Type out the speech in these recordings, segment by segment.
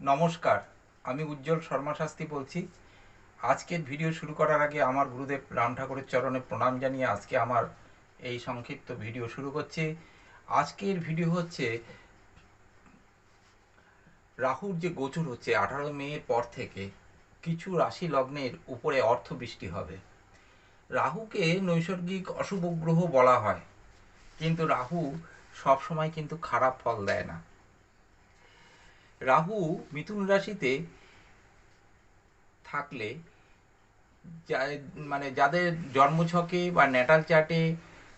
নমস্কার, আমি উজ্জ্বল শর্মা শাস্ত্রী বলছি। আজকের ভিডিও শুরু করার আগে আমার গুরুদেব রাম ঠাকুরের চরণে প্রণাম জানিয়ে আজকে আমার এই সংক্ষিপ্ত ভিডিও শুরু করছি। আজকের ভিডিও হচ্ছে রাহুর যে গোচর হচ্ছে আঠারো মে পর থেকে কিছু রাশি লগ্নের উপরে অর্থ বৃষ্টি হবে। রাহুকে নৈসর্গিক অশুভ গ্রহ বলা হয়, কিন্তু রাহু সবসময় কিন্তু খারাপ ফল দেয় না। রাহু মিথুন রাশিতে থাকলে মানে যাদের জন্মছকে বা ন্যাটাল চার্টে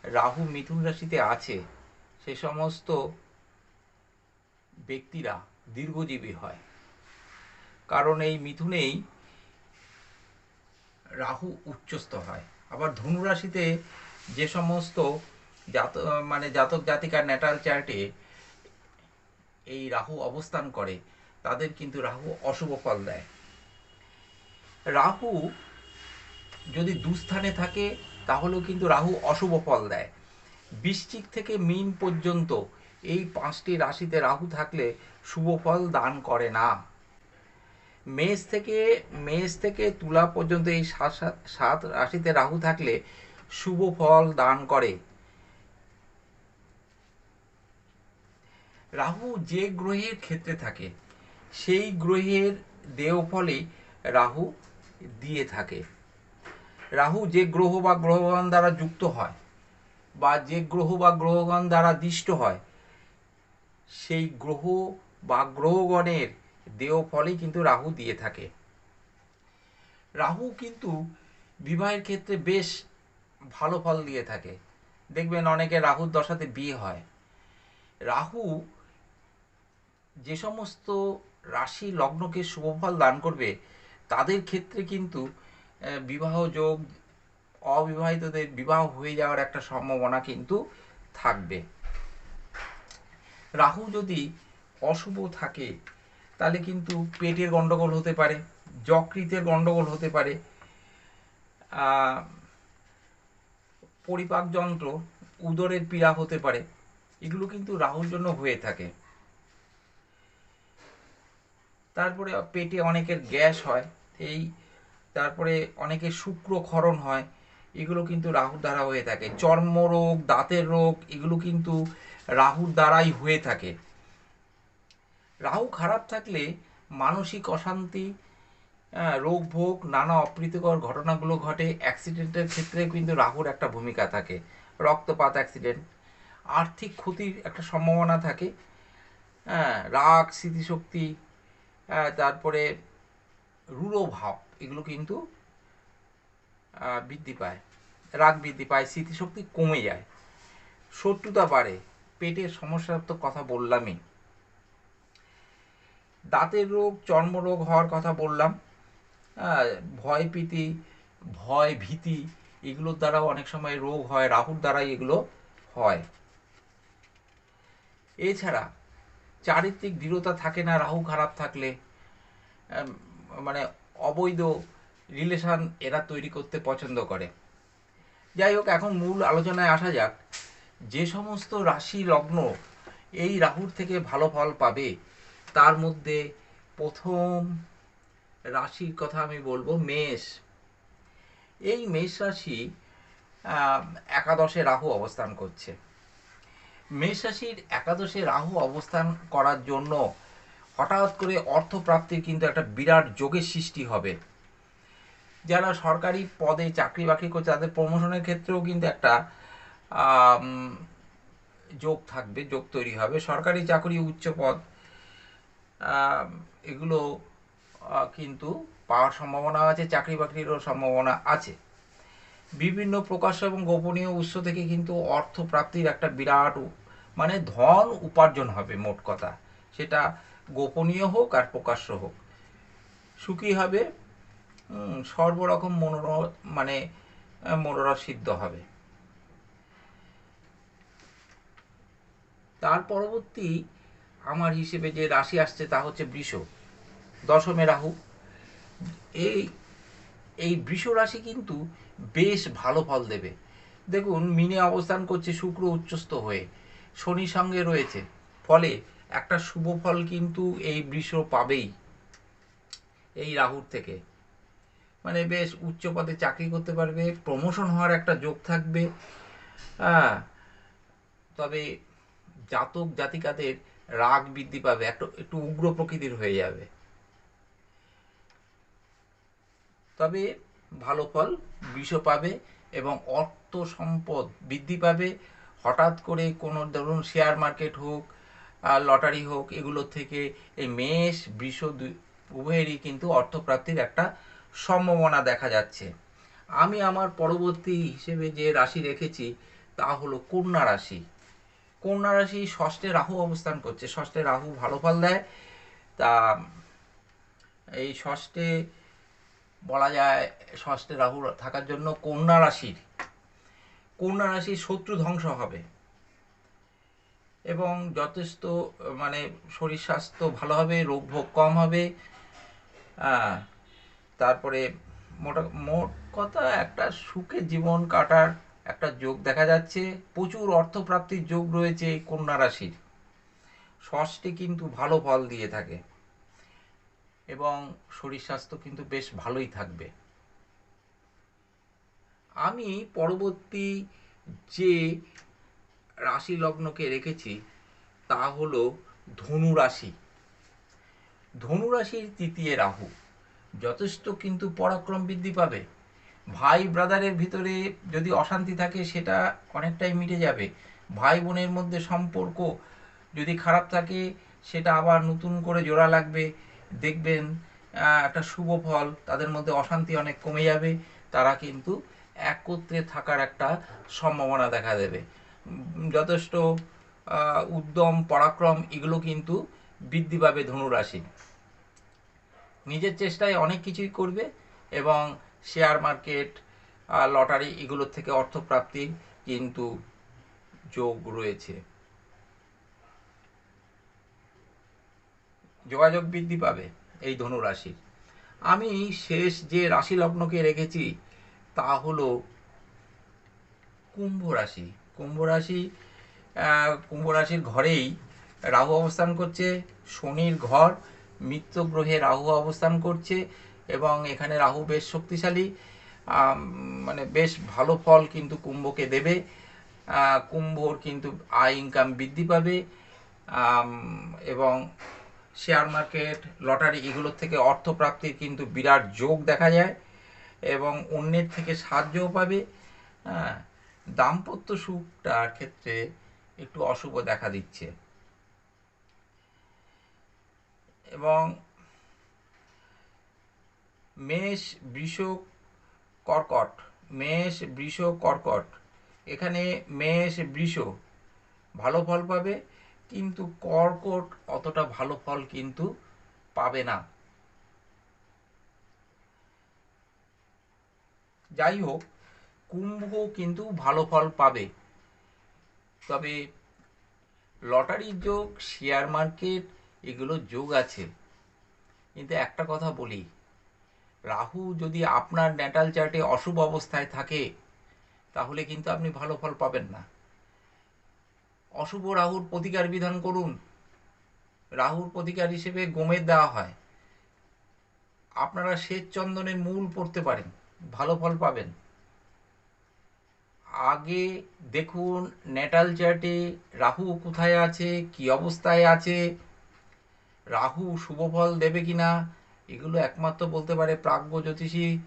রাহু মিথুন রাশিতে আছে, সে সমস্ত ব্যক্তিরা দীর্ঘজীবী হয়। কারণ এই মিথুনেই রাহু উচ্চস্থ হয়। আবার ধনু রাশিতে যে সমস্ত জাত মানে জাতক জাতিকার ন্যাটাল চার্টে এই রাহু অবস্থান করে, তাদের কিন্তু রাহু অশুভ ফল দেয়। রাহু যদি দুস্থানে থাকে, তাহলেও কিন্তু রাহু অশুভ ফল দেয়। বৃশ্চিক থেকে মিন পর্যন্ত এই পাঁচটি রাশিতে রাহু থাকলে শুভ ফল দান করে না। মেষ থেকে মেষ থেকে তুলা পর্যন্ত এই সাত সাত রাশিতে রাহু থাকলে শুভ ফল দান করে। রাহু যে গ্রহের ক্ষেত্রে থাকে, সেই গ্রহের দেহ ফলে রাহু দিয়ে থাকে। রাহু যে গ্রহ বা গ্রহগণ দ্বারা যুক্ত হয় বা যে গ্রহ বা গ্রহগণ দ্বারা দিষ্ট হয়, সেই গ্রহ বা গ্রহগণের দেহ ফলেই কিন্তু রাহু দিয়ে থাকে। রাহু কিন্তু বিবাহের ক্ষেত্রে বেশ ভালো ফল দিয়ে থাকে। দেখবেন অনেকে রাহুর দশাতে বিয়ে হয়। রাহু যে সমস্ত রাশি লগ্নকে শুভফল দান করবে তাদের ক্ষেত্রে কিন্তু বিবাহ যোগ অবিবাহিতদের বিবাহ হয়ে যাওয়ার একটা সম্ভাবনা কিন্তু থাকবে। রাহু যদি অশুভ থাকে তাহলে কিন্তু পেটের গন্ডগোল হতে পারে যকৃতের গন্ডগোল হতে পারে আহ, পরিপাক যন্ত্র উদরের পীড়া হতে পারে এগুলো কিন্তু রাহুর জন্য হয়ে থাকে। তারপরে পেটে অনেকের গ্যাস হয়, এই তারপরে অনেকের শুক্রক্ষরণ হয়, এগুলো কিন্তু রাহুর দ্বারা হয়ে থাকে। চর্মরোগ, দাঁতের রোগ, এগুলো কিন্তু রাহুর দ্বারাই হয়ে থাকে। রাহু খারাপ থাকলে মানসিক অশান্তি রোগ ভোগ নানা অপ্রীতিকর ঘটনাগুলো ঘটে। অ্যাক্সিডেন্টের ক্ষেত্রে কিন্তু রাহুর একটা ভূমিকা থাকে। রক্তপাত অ্যাক্সিডেন্ট, আর্থিক ক্ষতির একটা সম্ভাবনা থাকে। হ্যাঁ রাগ, স্মৃতিশক্তি তারপরে রূঢ় ভাব, এগুলো কিন্তু বৃদ্ধি পায়, রাগ বৃদ্ধি পায়, স্মৃতিশক্তি কমে যায়। শত্রুতা বাড়ে, পেটের সমস্যার তো কথা বললামই। দাঁতের রোগ, চর্মরোগ হওয়ার কথা বললাম। ভয় প্রীতি, ভয় ভীতি, এগুলোর দ্বারাও অনেক সময় রোগ হয়, রাহুর দ্বারাই এগুলো হয়। এছাড়া চারিত্রিক দৃঢ়তা থাকে না, রাহু খারাপ থাকলে মানে অবৈধ রিলেশন এরা তৈরি করতে পছন্দ করে। যাই হোক, এখন মূল আলোচনায় আসা যাক, যে সমস্ত রাশি লগ্ন এই রাহুর থেকে ভালো ফল পাবে, তার মধ্যে প্রথম রাশির কথা আমি বলব মেষ। এই মেষ রাশি একাদশে রাহু অবস্থান করছে। মেষ রাশির একাদশে রাহু অবস্থান করার জন্য হঠাৎ করে অর্থ প্রাপ্তির কিন্তু একটা বিরাট যোগের সৃষ্টি হবে। যারা সরকারি পদে চাকরি বাকরি করছে, তাদের প্রমোশনের ক্ষেত্রেও কিন্তু একটা যোগ থাকবে, যোগ তৈরি হবে। সরকারি চাকরি, উচ্চ পদ এগুলো কিন্তু পাওয়ার সম্ভাবনা আছে, চাকরি বাকরিরও সম্ভাবনা আছে। বিভিন্ন প্রকাশ্য এবং গোপনীয় উৎস থেকে কিন্তু অর্থ প্রাপ্তির একটা বিরাট মানে ধন উপার্জন হবে মোট কথা। সেটা গোপনীয় হোক আর প্রকাশ্য হোক। সুখী হবে সর্বরকম মনোর মানে আহ, মনোরথ সিদ্ধ হবে। তার পরবর্তী আমার হিসেবে যে রাশি আসছে তা হচ্ছে বৃষ। দশমে রাহু। এই এই বৃষ রাশি কিন্তু বেশ ভালো ফল দেবে। দেখুন মিনে অবস্থান করছে শুক্র উচ্চস্থ হয়ে। শনির সঙ্গে রয়েছে। ফলে একটা শুভ ফল কিন্তু এই বৃষ পাবেই এই রাহুর থেকে। মানে বেশ উচ্চ পদে চাকরি করতে পারবে প্রমোশন হওয়ার একটা যোগ থাকবে। হ্যাঁ তবে জাতক জাতিকাদের রাগ বৃদ্ধি পাবে, একটু একটু উগ্র প্রকৃতির হয়ে যাবে। তবে ভালো ফল বৃষ পাবে এবং অর্থ সম্পদ বৃদ্ধি পাবে। হঠাৎ করে কোনো ধরুন শেয়ার মার্কেট হোক লটারি হোক এগুলোর থেকে এই মেষ, বৃষ উভয়েরই কিন্তু অর্থপ্রাপ্তির একটা সম্ভাবনা দেখা যাচ্ছে। আমি আমার পরবর্তী হিসেবে যে রাশি রেখেছি তা হলো কন্যা রাশি। কন্যা রাশি ষষ্ঠে রাহু অবস্থান করছে। ষষ্ঠে রাহু ভালো ফল দেয়। তা এই ষষ্ঠে বলা যায় ষষ্ঠে রাহু থাকার জন্য কন্যা রাশির কন্যা রাশির শত্রু ধ্বংস হবে। এবং যথেষ্ট মানে শরীর স্বাস্থ্য ভালো হবে, রোগ ভোগ কম হবে। তারপরে মোটা, মোট কথা একটা সুখে জীবন কাটার একটা যোগ দেখা যাচ্ছে। প্রচুর অর্থপ্রাপ্তির যোগ রয়েছে এই কন্যা রাশির ষষ্ঠে কিন্তু ভালো ফল দিয়ে থাকে। এবং শরীর স্বাস্থ্য কিন্তু বেশ ভালোই থাকবে। আমি পরবর্তী যে রাশি লগ্নকে রেখেছি, তা হলো ধনু রাশি। ধনু রাশির তৃতীয় রাহু, যথেষ্ট কিন্তু পরাক্রম বৃদ্ধি পাবে। ভাই ব্রাদারের ভিতরে যদি অশান্তি থাকে, সেটা অনেকটাই মিটে যাবে। ভাই বোনের মধ্যে সম্পর্ক যদি খারাপ থাকে, সেটা আবার নতুন করে জোড়া লাগবে। দেখবেন একটা শুভ ফল, তাদের মধ্যে অশান্তি অনেক কমে যাবে। তারা কিন্তু একত্রে থাকার একটা সম্ভাবনা দেখা দেবে। যথেষ্ট উদ্যম, পরাক্রম এগুলো কিন্তু বৃদ্ধি পাবে ধনুরাশি। নিজের চেষ্টায় অনেক কিছুই করবে এবং শেয়ার মার্কেট লটারি এগুলোর থেকে অর্থপ্রাপ্তির কিন্তু যোগ রয়েছে। যোগাযোগ বৃদ্ধি পাবে এই ধনু রাশির আমি শেষ যে রাশি লগ্নকে রেখেছি তা হলো কুম্ভ রাশি। কুম্ভ রাশি কুম্ভ রাশির ঘরেই রাহু অবস্থান করছে, শনির ঘর, মিত্র গ্রহে রাহু অবস্থান করছে এবং এখানে রাহু বেশ শক্তিশালী মানে বেশ ভালো ফল কিন্তু কুম্ভকে দেবে। কুম্ভর কিন্তু আয় ইনকাম বৃদ্ধি পাবে এবং শেয়ার মার্কেট লটারি এগুলোর থেকে অর্থপ্রাপ্তির কিন্তু বিরাট যোগ দেখা যায়। এবং অন্যের থেকে সাহায্যও পাবে। হ্যাঁ দাম্পত্য সুখটার ক্ষেত্রে একটু অশুভ দেখা দিচ্ছে। এবং মেষ, বৃষ, কর্কট, মেষ, বৃষ, কর্কট, এখানে মেষ, বৃষ ভালো ফল পাবে, কিন্তু কর্কট অতটা ভালো ফল কিন্তু পাবে না। যাই হোক কুম্ভ কিন্তু ভালো ফল পাবে। তবে লটারির যোগ শেয়ার মার্কেট এগুলো যোগ আছে। কিন্তু একটা কথা বলি, রাহু যদি আপনার ন্যাটাল চার্টে অশুভ অবস্থায় থাকে, তাহলে কিন্তু আপনি ভালো ফল পাবেন না। অশুভ রাহুর প্রতিকার বিধান করুন। রাহুর প্রতিকার হিসেবে গোমের দেওয়া হয়। আপনারা শ্বেত চন্দনের মূল পড়তে পারেন। ভালো ফল পাবেন। আগে দেখুন, নেটাল চার্টে রাহু কোথায় আছে, কি অবস্থায় আছে, রাহু শুভ ফল দেবে কিনা, এগুলো একমাত্র বলতে পারে প্রাজ্ঞ জ্যোতিষী,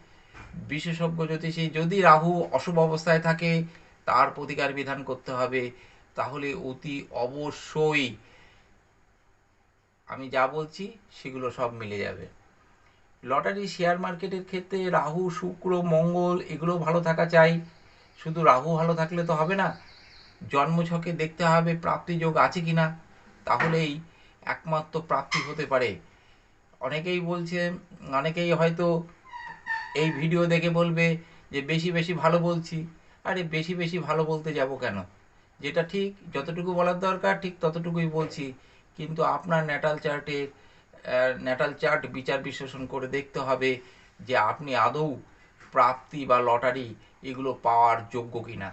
বিশেষজ্ঞ জ্যোতিষী। যদি রাহু অশুভ অবস্থায় থাকে, তার প্রতিকার বিধান করতে হবে। তাহলে অতি অবশ্যই আমি যা বলছি, সেগুলো সব মিলে যাবে। লটারি শেয়ার মার্কেটের ক্ষেত্রে রাহু, শুক্র, মঙ্গল এগুলো ভালো থাকা চাই। শুধু রাহু ভালো থাকলে তো হবে না, জন্মছকে দেখতে হবে প্রাপ্তি যোগ আছে কিনা, তাহলেই একমাত্র প্রাপ্তি হতে পারে। অনেকেই বলছে, অনেকেই হয়তো এই ভিডিও দেখে বলবে যে বেশি বেশি ভালো বলছি। আরে বেশি বেশি ভালো বলতে যাব কেন? যেটা ঠিক, যতটুকু বলার দরকার, ঠিক ততটুকুই বলছি। কিন্তু আপনার ন্যাটাল চার্টে ন্যাটাল চার্ট বিচার বিশ্লেষণ করে দেখতে হবে যে আপনি আদৌ প্রাপ্তি বা লটারি এগুলো পাওয়ার যোগ্য কিনা।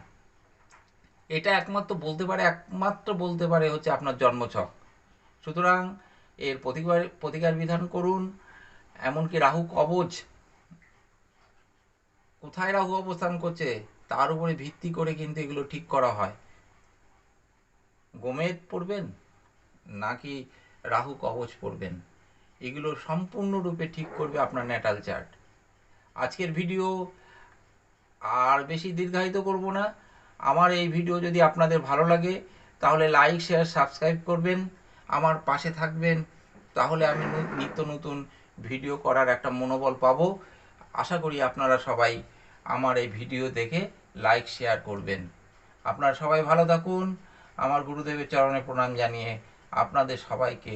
এটা একমাত্র বলতে পারে, একমাত্র বলতে পারে হচ্ছে আপনার জন্মছক। সুতরাং এর প্রতিকার প্রতিকার বিধান করুন, এমনকি রাহু কবচ, কোথায় রাহু অবস্থান করছে তার উপরে ভিত্তি করে কিন্তু এগুলো ঠিক করা হয়। গোমেদ পড়বেন নাকি রাহু কবচ পড়বেন? এগুলো সম্পূর্ণরূপে ঠিক করবে আপনার ন্যাটাল চার্ট আজকের ভিডিও আর বেশি দীর্ঘায়িত করব না। আমার এই ভিডিও যদি আপনাদের ভালো লাগে, তাহলে লাইক শেয়ার সাবস্ক্রাইব করবেন। আমার পাশে থাকবেন, তাহলে আমি নিত্য নতুন ভিডিও করার একটা মনোবল পাবো। আশা করি আপনারা সবাই আমার এই ভিডিও দেখে লাইক শেয়ার করবেন। আপনারা সবাই ভালো থাকুন। আমার গুরুদেবের চরণে প্রণাম জানিয়ে আপনাদের সবাইকে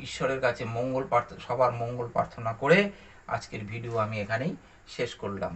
ঈশ্বরের কাছে মঙ্গল সবার মঙ্গল প্রার্থনা করে আজকের ভিডিও আমি এখানেই শেষ করলাম।